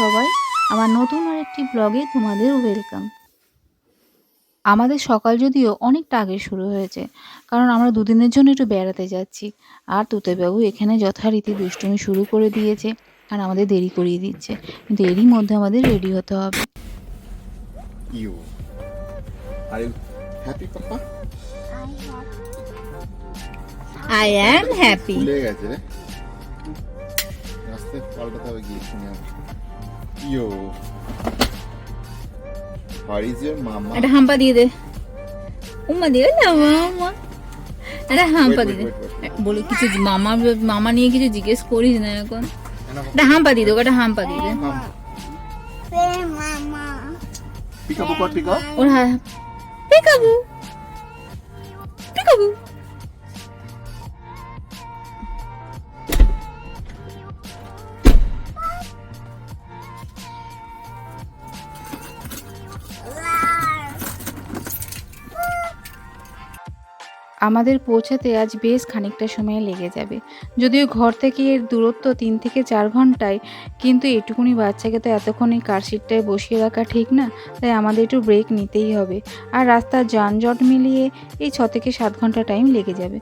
সবাই আমার নতুন আর একটি ব্লগে তোমাদের ওয়েলকাম আমাদের সকাল যদিও অনেকটা আগে শুরু হয়েছে কারণ আমরা দুদিনের জন্য একটু বেড়াতে যাচ্ছি আর তুতেবাবু এখানে যথারীতি দুষ্টুমি শুরু করে দিয়েছে আর আমাদের দেরি করিয়ে দিচ্ছে কিন্তু এরই মধ্যে আমাদের রেডি হতে হবে You. Are you happy, Papa? I am happy. ভুলে গেছে রে রাস্তায় পাল্টাতে হবে গিয়ে শুনে আমি ইয়ো। ইজ ইয়োর মামা। একটা হাম্পা দিয়ে দে। উম্মা দিয়ে না মামা। একটা হাম্পা দিয়ে দে। বলে কিছু মামা মামা নিয়ে কিছু জিজ্ঞেস করিস না এখন। একটা হাম্পা দিয়ে দে একটা হাম্পা দিয়ে দে। পিকাপো কর পিকাপ ওর হা পিকাবু পিকাবু। আমাদের পৌঁছাতে আজ বেশ খানিকটা সময় লেগে যাবে। যদিও ঘর থেকে এর দূরত্ব তিন থেকে চার ঘন্টায়, কিন্তু এটুকুনি বাচ্চাকে তো এতক্ষণ এই কারশিটটায় বসিয়ে রাখা ঠিক না, তাই আমাদের একটু ব্রেক নিতেই হবে। আর রাস্তার যানজট মিলিয়ে এই ছ থেকে সাত ঘণ্টা টাইম লেগে যাবে।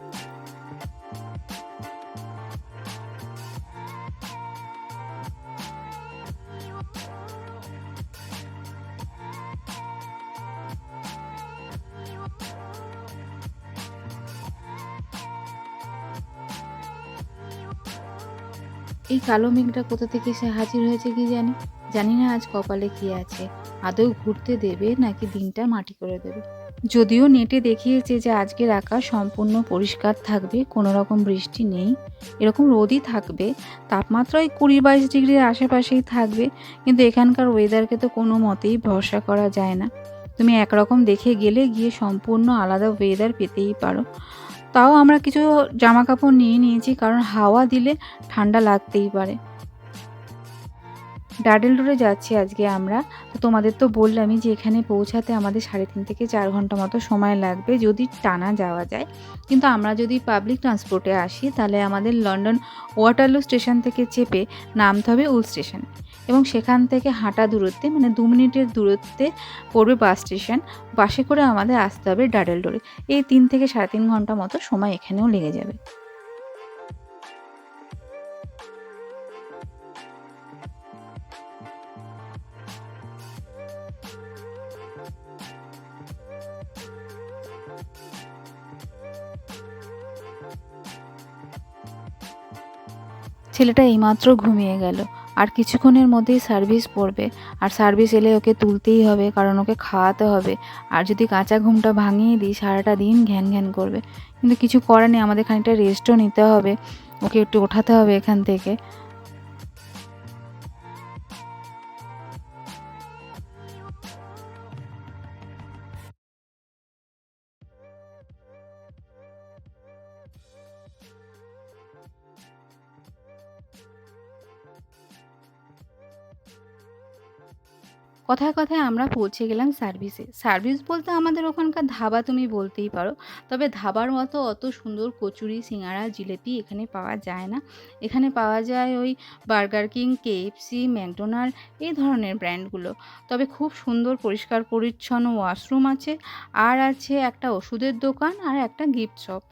কালো মেঘটা কোথা থেকে এসে হাজির হয়েছে কি জানি? জানি না আজ কপালে কি আছে। আদৌ ঘুরতে দেবে নাকি দিনটা মাটি করে দেবে? যদিও নেটে দেখিয়েছে যে আজকের আকাশ সম্পূর্ণ পরিষ্কার থাকবে, কোনো রকম বৃষ্টি নেই। এরকম রোদই থাকবে তাপমাত্রা ওই কুড়ি বাইশ ডিগ্রির আশেপাশেই থাকবে, কিন্তু এখানকার ওয়েদারকে তো কোনো মতেই ভরসা করা যায় না। তুমি একরকম দেখে গেলে গিয়ে সম্পূর্ণ আলাদা ওয়েদার পেতেই পারো। তাও আমরা কিছু জামা কাপড় নিয়ে নিয়েছি কারণ হাওয়া দিলে ঠান্ডা লাগতেই পারে। ডাডেল রোডে যাচ্ছি আজকে আমরা। তো তোমাদের তো বললামই যে এখানে পৌঁছাতে আমাদের সাড়ে তিন থেকে চার ঘণ্টা মতো সময় লাগবে যদি টানা যাওয়া যায়। কিন্তু আমরা যদি পাবলিক ট্রান্সপোর্টে আসি, তাহলে আমাদের লন্ডন ওয়াটারলু স্টেশন থেকে চেপে নামতে হবে উল স্টেশন এবং সেখান থেকে হাঁটা দূরত্বে মানে দু মিনিটের দূরত্বে পড়বে বাস স্টেশন। বাসে করে আমাদের আসতে হবে ডাডেল ডোরে এই তিন থেকে সাড়ে তিন ঘণ্টা মতো সময় এখানেও লেগে যাবে। ছেলেটা এইমাত্র ঘুমিয়ে গেল। আর কিছুক্ষণের মধ্যেই সার্ভিস পড়বে। আর সার্ভিস এলে ওকে তুলতেই হবে, কারণ ওকে খাওয়াতে হবে। আর যদি কাঁচা ঘুমটা ভাঙিয়ে দিই, সারাটা দিন ঘ্যান ঘ্যান করবে। কিন্তু কিছু করার নেই, আমাদের খানিকটা রেস্টও নিতে হবে। ওকে একটু ওঠাতে হবে এখান থেকে। কথায় কথায় আমরা পৌঁছে গেলাম সার্ভিসে। সার্ভিস বলতে আমাদের ওখানকার ধাবা তুমি বলতেই পারো। তবে ধাবার মতো অত সুন্দর কচুরি, সিঙ্গারা, জিলেপি এখানে পাওয়া যায় না। এখানে পাওয়া যায় ওই বার্গার কিং কেএফসি ম্যাকডোনাল্ড এই ধরনের ব্র্যান্ডগুলো। তবে খুব সুন্দর, পরিষ্কার, পরিচ্ছন্ন ওয়াশরুম আছে, আর আছে একটা ওষুধের দোকান আর একটা গিফট শপ।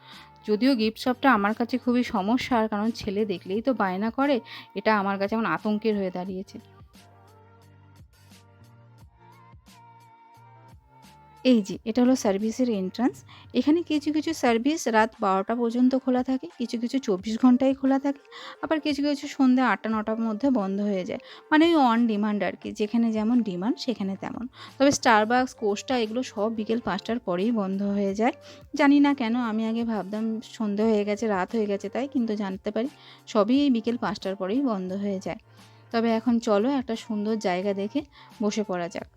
যদিও গিফট শপটা আমার কাছে খুবই সমস্যার, কারণ ছেলে দেখলেই তো বায়না করে, এটা আমার কাছে এখন আতঙ্কের হয়ে দাঁড়িয়েছে। এই যে, এটা হলো সার্ভিসের এন্ট্রান্স এখানে কিছু কিছু সার্ভিস রাত বারোটা পর্যন্ত খোলা থাকে, কিছু কিছু চব্বিশ ঘন্টায় খোলা থাকে, আবার কিছু কিছু সন্ধ্যে আটটা, নটার মধ্যে বন্ধ হয়ে যায়। মানে ওই অন ডিমান্ড আর কি, যেখানে যেমন ডিমান্ড সেখানে তেমন। তবে স্টারবাক্স কোস্টা এগুলো সব বিকেল পাঁচটার পরেই বন্ধ হয়ে যায়। জানি না কেন, আমি আগে ভাবতাম সন্ধে হয়ে গেছে, রাত হয়ে গেছে তাই, কিন্তু জানতে পারি সবই এই বিকেল পাঁচটার পরেই বন্ধ হয়ে যায়। তবে এখন চলো একটা সুন্দর জায়গা দেখে বসে পড়া যাক।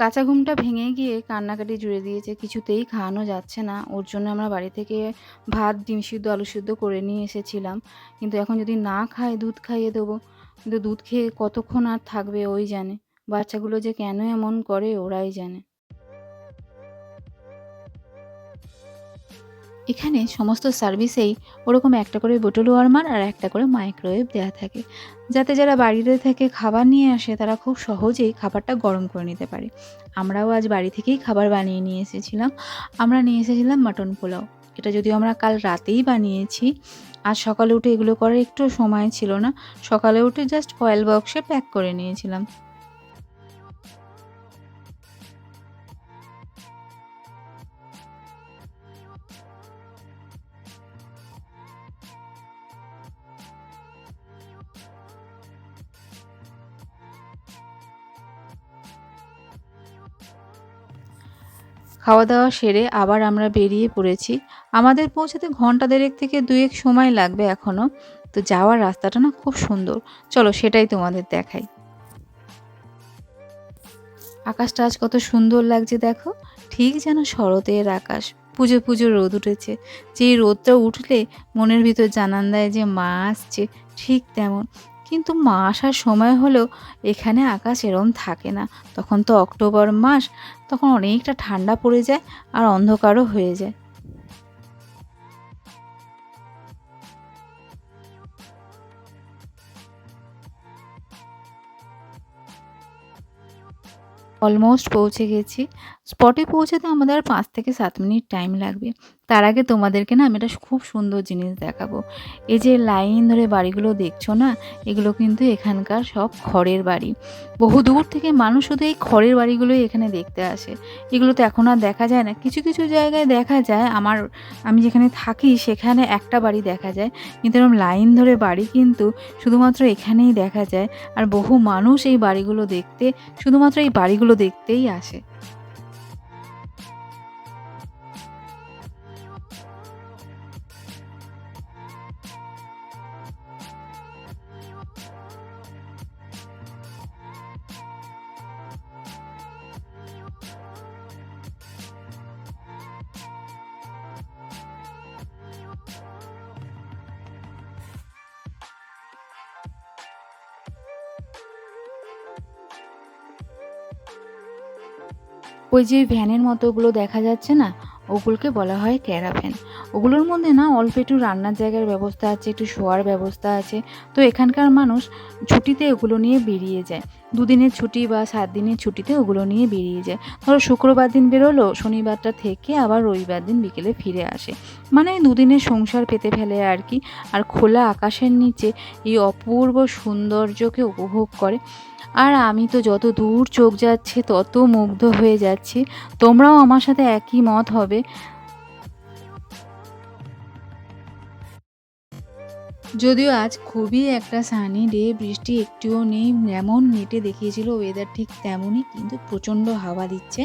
কাঁচা ঘুমটা ভেঙে গিয়ে কান্নাকাটি জুড়ে দিয়েছে, কিছুতেই খাওয়ানো যাচ্ছে না। ওর জন্য আমরা বাড়ি থেকে ভাত, ডিম সিদ্ধ, আলু সিদ্ধ করে নিয়ে এসেছিলাম। কিন্তু এখন যদি না খায়, দুধ খাইয়ে দেবো। কিন্তু দুধ খেয়ে কতক্ষণ আর থাকবে ওই জানে। বাচ্চাগুলো যে কেন এমন করে, ওরাই জানে। এখানে সমস্ত সার্ভিসেই ওরকম একটা করে বোটল ওয়ার্মার আর একটা করে মাইক্রোওয়েভ দেওয়া থাকে। যাতে যারা বাড়িতে থেকে খাবার নিয়ে আসে, তারা খুব সহজেই খাবারটা গরম করে নিতে পারে। আমরাও আজ বাড়ি থেকেই খাবার বানিয়ে নিয়ে এসেছিলাম। আমরা নিয়ে এসেছিলাম মাটন পোলাও। এটা যদিও আমরা কাল রাতেই বানিয়েছি। আজ সকালে উঠে এগুলো করার একটু সময় ছিল না। সকালে উঠে জাস্ট ফয়েল বক্সে প্যাক করে নিয়েছিলাম। খাওয়া দাওয়া সেরে আবার আমরা বেরিয়ে পড়েছি। আমাদের পৌঁছাতে ঘণ্টা দেড়েক থেকে দুয়েক সময় লাগবে এখনও তো যাওয়ার রাস্তাটা না খুব সুন্দর। চলো সেটাই তোমাদের দেখাই। আকাশটা আজ কত সুন্দর লাগছে দেখো। ঠিক যেন শরতের আকাশ। পুজো পুজো রোদ উঠেছে। যে এই রোদটা উঠলে মনের ভিতর জানান দেয় যে মা আসছে। ঠিক তেমন। কিন্তু মা আসার সময় হলেও এখানে আকাশ এরম থাকে না। তখন তো অক্টোবর মাস, তখন অনেকটা ঠান্ডা পড়ে যায় আর অন্ধকারও হয়ে যায়। অলমোস্ট পৌঁছে গেছি। স্পটে পৌঁছাতে আমাদের আর পাঁচ থেকে সাত মিনিট টাইম লাগবে। তার আগে তোমাদেরকে না আমি একটা খুব সুন্দর জিনিস দেখাবো। এই যে লাইন ধরে বাড়িগুলো দেখছ না, এগুলো কিন্তু এখানকার সব খড়ের বাড়ি। বহু দূর থেকে মানুষ শুধু এই খড়ের বাড়িগুলোই এখানে দেখতে আসে। এগুলো তো এখন আর দেখা যায় না। কিছু কিছু জায়গায় দেখা যায় আমার, আমি যেখানে থাকি সেখানে একটা বাড়ি দেখা যায়। কিন্তু এরকম লাইন ধরে বাড়ি কিন্তু শুধুমাত্র এখানেই দেখা যায়। আর বহু মানুষ এই বাড়িগুলো দেখতে শুধুমাত্র এই বাড়িগুলো দেখতেই আসে। ওই যে ভ্যানের মতো ওগুলো দেখা যাচ্ছে না, ওগুলোকে বলা হয় ক্যারাভ্যান। ওগুলোর মধ্যে না অল্প একটু রান্নার জায়গার ব্যবস্থা আছে, একটু শোয়ার ব্যবস্থা আছে। তো এখানকার মানুষ ছুটিতে ওগুলো নিয়ে বেরিয়ে যায়। দুদিনের ছুটি বা সাত দিনের ছুটিতে ওগুলো নিয়ে বেরিয়ে যায়। ধরো শুক্রবার দিন বেরোলো, শনিবারটা থেকে আবার রবিবার দিন বিকেলে ফিরে আসে। মানে দুদিনের সংসার পেতে ফেলে আর কি। আর খোলা আকাশের নিচে এই অপূর্ব সৌন্দর্যকে উপভোগ করে। আর আমি তো যত দূর চোখ যাচ্ছে, তত মুগ্ধ হয়ে যাচ্ছি। তোমরাও আমার সাথে একই মত হবে। যদিও আজ খুবই একটা সানি ডে বৃষ্টি একটুও নেই, যেমন নেটে দেখিয়েছিল ওয়েদার ঠিক তেমনই, কিন্তু প্রচণ্ড হাওয়া দিচ্ছে।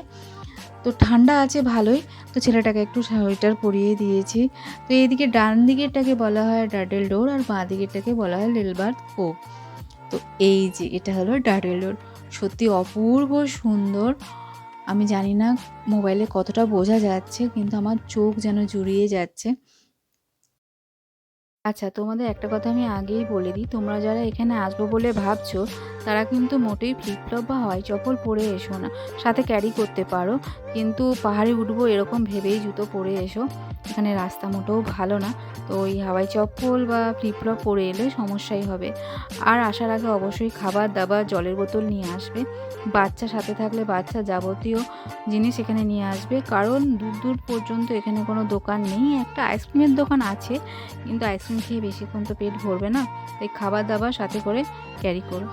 তো ঠান্ডা আছে ভালোই, তো ছেলেটাকে একটু সোয়েটার পরিয়ে দিয়েছি। তো এইদিকে ডান দিকেরটাকে বলা হয় ডাডেল ডোর, আর বাঁ দিকেরটাকে বলা হয় লিলবার্থ কোভ তো এই যে, এটা হলো ডাডেল রোড সত্যি অপূর্ব সুন্দর। আমি জানি না মোবাইলে কতটা বোঝা যাচ্ছে, কিন্তু আমার চোখ যেন জুড়িয়ে যাচ্ছে। আচ্ছা তোমাদের একটা কথা আমি আগেই বলে দিই। তোমরা যারা এখানে আসব বলে ভাবছ, তারা কিন্তু মোটেই ফ্লিপফ্লপ বা হাওয়াই চপ্পল পরে এসো না। সাথে ক্যারি করতে পারো। কিন্তু পাহাড়ে উঠবো এরকম ভেবেই জুতো পরে এসো। এখানে রাস্তা মোটেও ভালো না। তো ওই হাওয়াই চপ্পল বা ফ্লিপফ্লপ পরে এলে সমস্যাই হবে। আর আসার আগে অবশ্যই খাবার দাবার, জলের বোতল নিয়ে আসবে। বাচ্চা সাথে থাকলে বাচ্চা যাবতীয় জিনিস এখানে নিয়ে আসবে। কারণ দূর দূর পর্যন্ত এখানে কোনো দোকান নেই। একটা আইসক্রিমের দোকান আছে, কিন্তু আইসক্রিম খেয়ে বেশিক্ষণ তো পেট ভরবে না, তাই খাবার দাবার সাথে করে ক্যারি করো।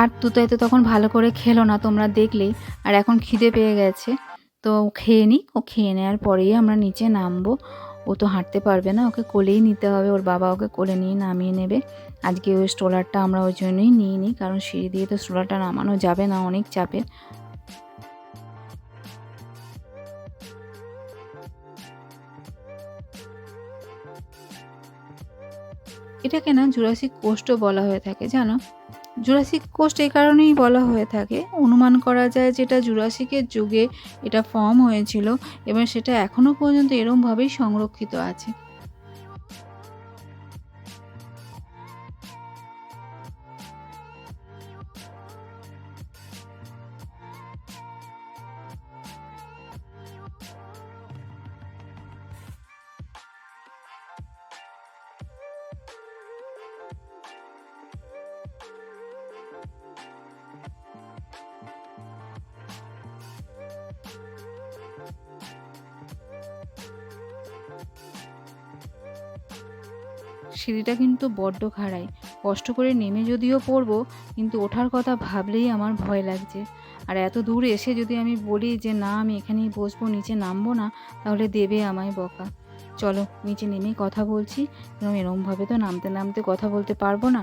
আর তুতাই তো তখন ভালো করে খেলো না, তোমরা দেখলেই। আর এখন খিদে পেয়ে গেছে, তো খেয়ে নিই ও খেয়ে নেওয়ার পরেই আমরা নিচে নামবো। ও তো হাঁটতে পারবে না, ওকে কোলেই নিতে হবে, ওর বাবা ওকে কোলে নিয়ে নামিয়ে নেবে। আজকে ওই স্ট্রোলারটা আমরা ওই জন্যই নিয়ে নিই, কারণ সিঁড়ি দিয়ে তো স্ট্রোলারটা নামানো যাবে না অনেক চাপের এটাকে না জুরাসিক কোস্টও বলা হয়ে থাকে, জানো? জুরাসিক কোস্ট এই কারণেই বলা হয়ে থাকে, অনুমান করা যায় যেটা জুরাসিকের যুগে এটা ফর্ম হয়েছিল এবং সেটা এখনও পর্যন্ত এরমভাবেই সংরক্ষিত আছে। সিঁড়িটা কিন্তু বড্ড খাড়াই। কষ্ট করে নেমে যদিও পড়ব, কিন্তু ওঠার কথা ভাবলেই আমার ভয় লাগছে। আর এত দূর এসে যদি আমি বলি যে, না, আমি এখানেই বসবো, নিচে নামবো না, তাহলে দেবে আমায় বকা। চলো, নিচে নেমেই কথা বলছি এরকম এরমভাবে তো নামতে নামতে কথা বলতে পারব না।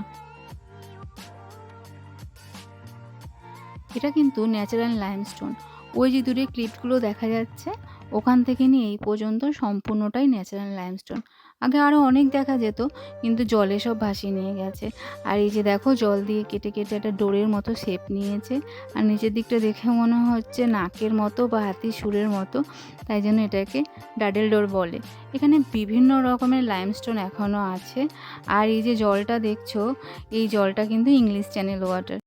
এটা কিন্তু ন্যাচারাল লাইমস্টোন ওই যে দূরে ক্লিপগুলো দেখা যাচ্ছে, ওখান থেকে নিয়ে এই পর্যন্ত সম্পূর্ণটাই ন্যাচারাল লাইমস্টোন আগে আরও অনেক দেখা যেত, কিন্তু জলে সব ভাসিয়ে নিয়ে গেছে। আর এই যে দেখো, জল দিয়ে কেটে কেটে একটা ডোরের মতো শেপ নিয়েছে। আর নিচের দিকটা দেখে মনে হচ্ছে নাকের মতো বা হাতির সুরের মতো, তাই জন্য এটাকে ডাডেল ডোর বলে। এখানে বিভিন্ন রকমের লাইমস্টোন এখনও আছে। আর এই যে জলটা দেখছ, এই জলটা কিন্তু ইংলিশ চ্যানেল ওয়াটার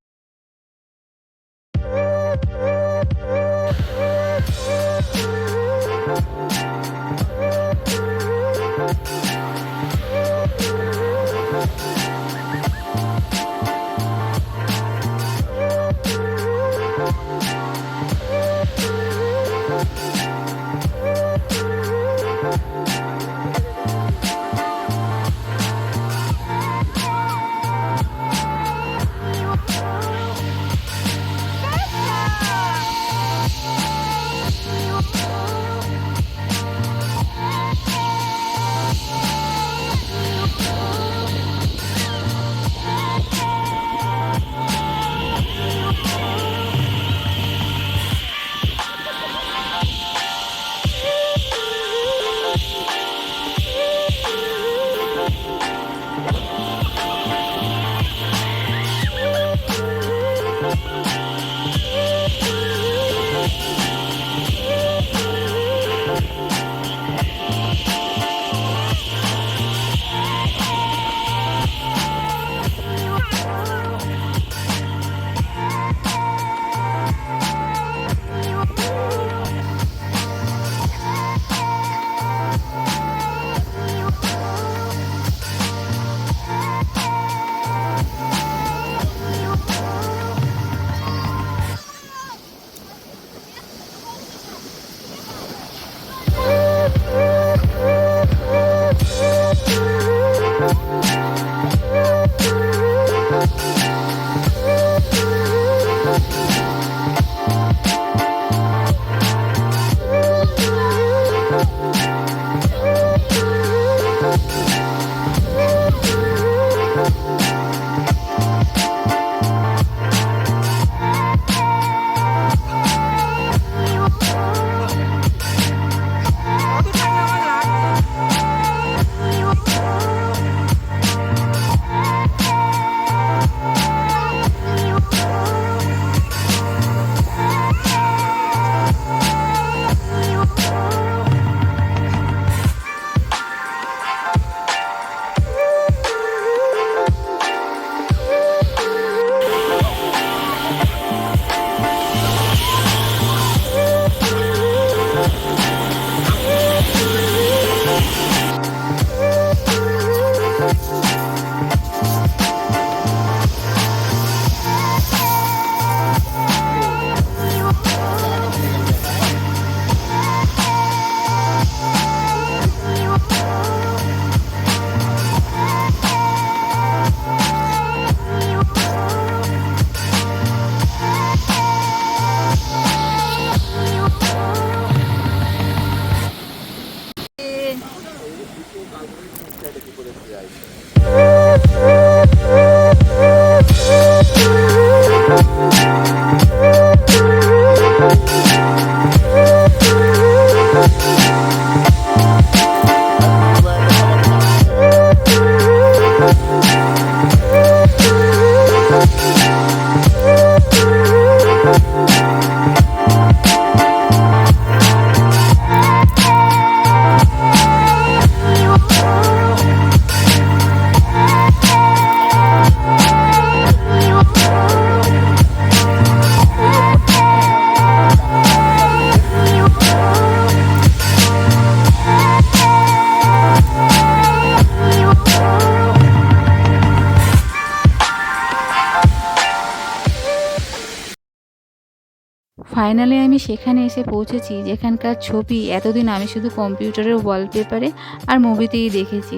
সেখানে এসে পৌঁছেছি, যেখানকার ছবি, এতদিন আমি শুধু কম্পিউটারের ওয়ালপেপারে আর মুভিতেই দেখেছি।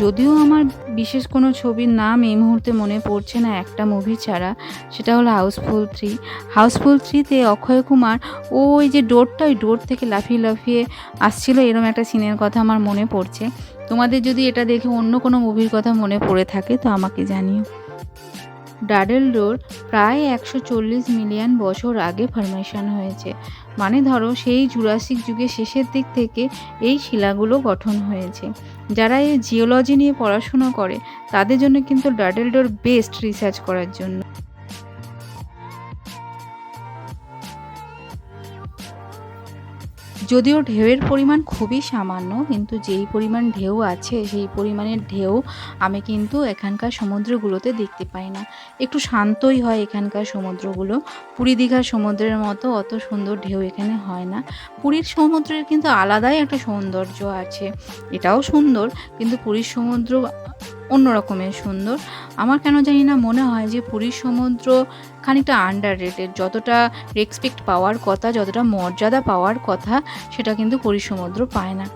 যদিও আমার বিশেষ কোনো ছবির নাম এই মুহূর্তে মনে পড়ছে না একটা মুভি ছাড়া, সেটা হলো হাউসফুল থ্রি হাউসফুল থ্রিতে অক্ষয় কুমার ওই যে ডোরটা, ওই ডোর থেকে লাফিয়ে লাফিয়ে আসছিল, এরম একটা সিনের কথা আমার মনে পড়ছে। তোমাদের যদি এটা দেখে অন্য কোনো মুভির কথা মনে পড়ে থাকে, তো আমাকে জানিও। ডাডেল ডোর প্রায় একশো চল্লিশ মিলিয়ন বছর আগে ফরমেশন হয়েছে। মানে ধরো, সেই জুরাসিক যুগের শেষের দিক থেকে এই শিলাগুলো গঠন হয়েছে। যারা এই জিওলজি নিয়ে পড়াশুনো করে, তাদের জন্য কিন্তু ডাডেল ডোর বেস্ট রিসার্চ করার জন্য। যদিও ঢেউয়ের পরিমাণ খুবই সামান্য, কিন্তু যেই পরিমাণ ঢেউ আছে, সেই পরিমাণের ঢেউ আমি কিন্তু এখানকার সমুদ্রগুলোতে দেখতে পাই না। একটু শান্তই হয় এখানকার সমুদ্রগুলো। পুরী দীঘার সমুদ্রের মতো অত সুন্দর ঢেউ এখানে হয় না। পুরীর সমুদ্রের কিন্তু আলাদাই একটা সৌন্দর্য আছে। এটাও সুন্দর, কিন্তু পুরীর সমুদ্র অন্য রকমের সুন্দর। আমার কেন জানি না মনে হয় যে পুরীর সমুদ্র খানিকটা আন্ডার রেটেড যতটা রেসপেক্ট পাওয়ার কথা, যতটা মর্যাদা পাওয়ার কথা, সেটা কিন্তু পুরীর সমুদ্র পায় না।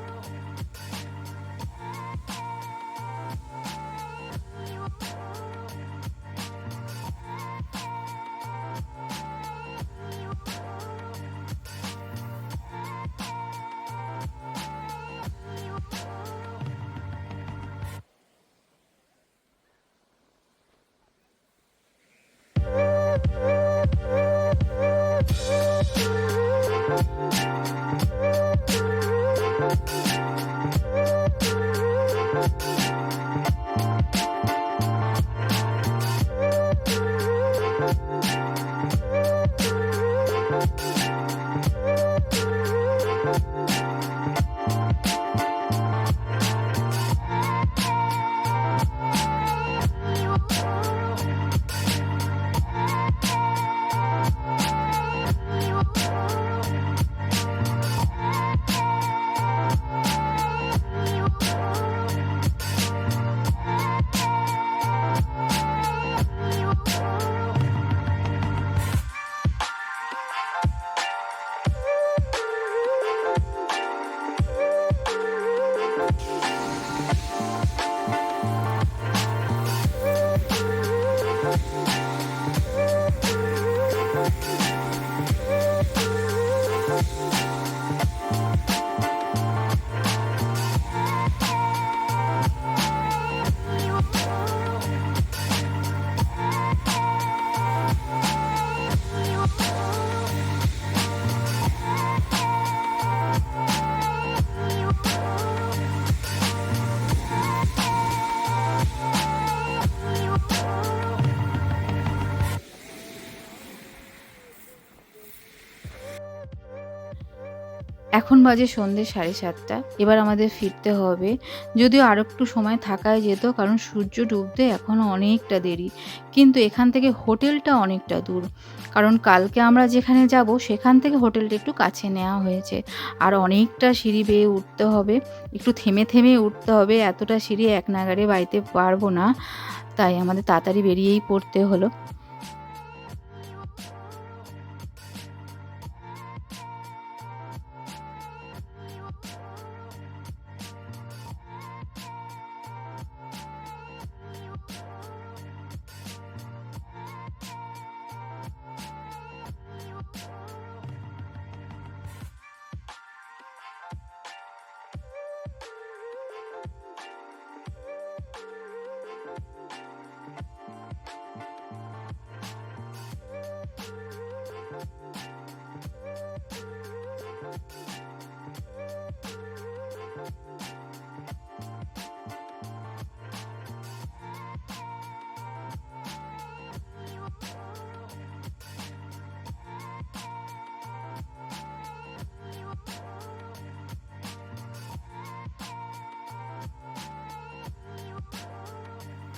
এখন বাজে সন্ধে সাড়ে সাতটা। এবার আমাদের ফিরতে হবে। যদিও আর একটু সময় থাকায় যেত, কারণ সূর্য ডুবতে এখনও অনেকটা দেরি। কিন্তু এখান থেকে হোটেলটা অনেকটা দূর। কারণ কালকে আমরা যেখানে যাব, সেখান থেকে হোটেলটা একটু কাছে নেওয়া হয়েছে। আর অনেকটা সিঁড়ি বেয়ে উঠতে হবে। একটু থেমে থেমে উঠতে হবে। এতটা সিঁড়ি এক নাগারে বাড়িতে পারব না। তাই আমাদের তাড়াতাড়ি বেরিয়েই পড়তে হলো।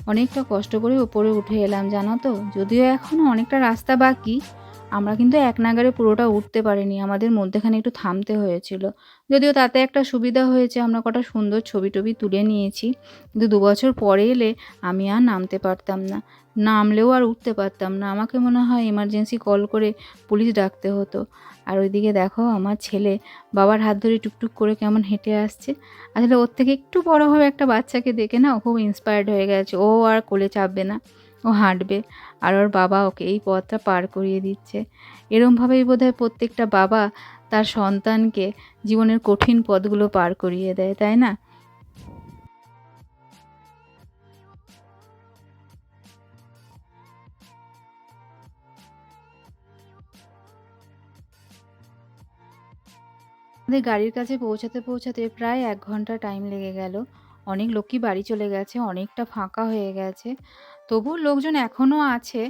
অনেকটা কষ্ট করে উপরে উঠে এলাম জানো তো? যদিও এখনও অনেকটা রাস্তা বাকি আমরা কিন্তু এক নাগারে পুরোটা উঠতে পারিনি, আমাদের মধ্যেখানে একটু থামতে হয়েছিল। যদিও তাতে একটা সুবিধা হয়েছে, আমরা কটা সুন্দর ছবি টবি তুলে নিয়েছি, কিন্তু দু বছর পরে এলে আমি আর নামতে পারতাম না। নামলেও আর উঠতে পারতাম না, আমাকে মনে হয় এমার্জেন্সি কল করে পুলিশ ডাকতে হতো। আর ওইদিকে দেখো আমার ছেলে, বাবার হাত ধরে টুকটুক করে কেমন হেঁটে আসছে। আসলে ওর থেকে একটু বড় হবে একটা বাচ্চাকে দেখে না ও খুব ইন্সপায়ার্ড হয়ে গেছে, ও আর কোলে চাপবে না। ও হাঁটবে। আর ওর বাবা ওকে এই পথটা পার করিয়ে দিচ্ছে। এরমভাবেই বোধহয় প্রত্যেকটা বাবা তার সন্তানকে জীবনের কঠিন পথগুলো পার করিয়ে দেয়, তাই না? আমাদের গাড়ির কাছে পৌঁছাতে পৌঁছাতে প্রায় এক ঘণ্টা টাইম লেগে গেল। অনেক লোকই বাড়ি চলে গেছে, অনেকটা ফাঁকা হয়ে গেছে। তবুও লোকজন এখনও আছে,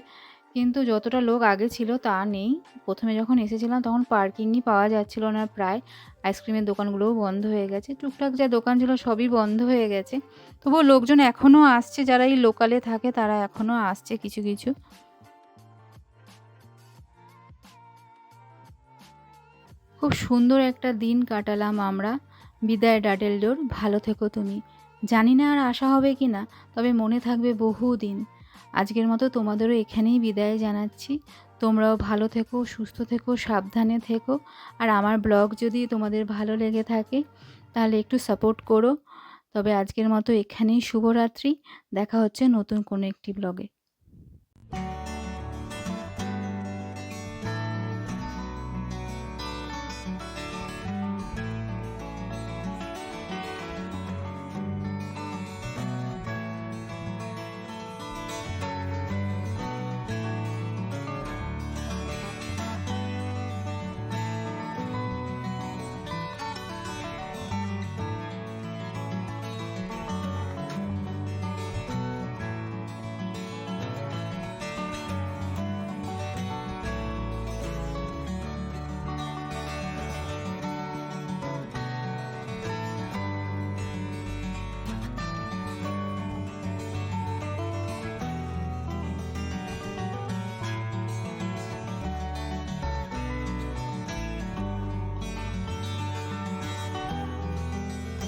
কিন্তু যতটা লোক আগে ছিল তা নেই। প্রথমে যখন এসেছিলাম তখন পার্কিংই পাওয়া যাচ্ছিল না প্রায়। আইসক্রিমের দোকানগুলোও বন্ধ হয়ে গেছে। টুকটাক যা দোকান ছিল সবই বন্ধ হয়ে গেছে। তবুও লোকজন এখনও আসছে, যারা এই লোকালে থাকে তারা এখনও আসছে কিছু কিছু। খুব সুন্দর একটা দিন কাটালাম আমরা। বিদায় ডাডেলডোর ভালো থেকো তুমি। জানি না আর আশা হবে কি না, তবে মনে থাকবে বহু দিন আজকের মতো তোমাদেরও এখানেই বিদায় জানাচ্ছি। তোমরাও ভালো থেকো, সুস্থ থেকো, সাবধানে থেকো। আর আমার ব্লগ যদি তোমাদের ভালো লেগে থাকে, তাহলে একটু সাপোর্ট করো। তবে আজকের মতো এখানেই শুভরাত্রি। দেখা হচ্ছে নতুন কোনো একটি ব্লগে।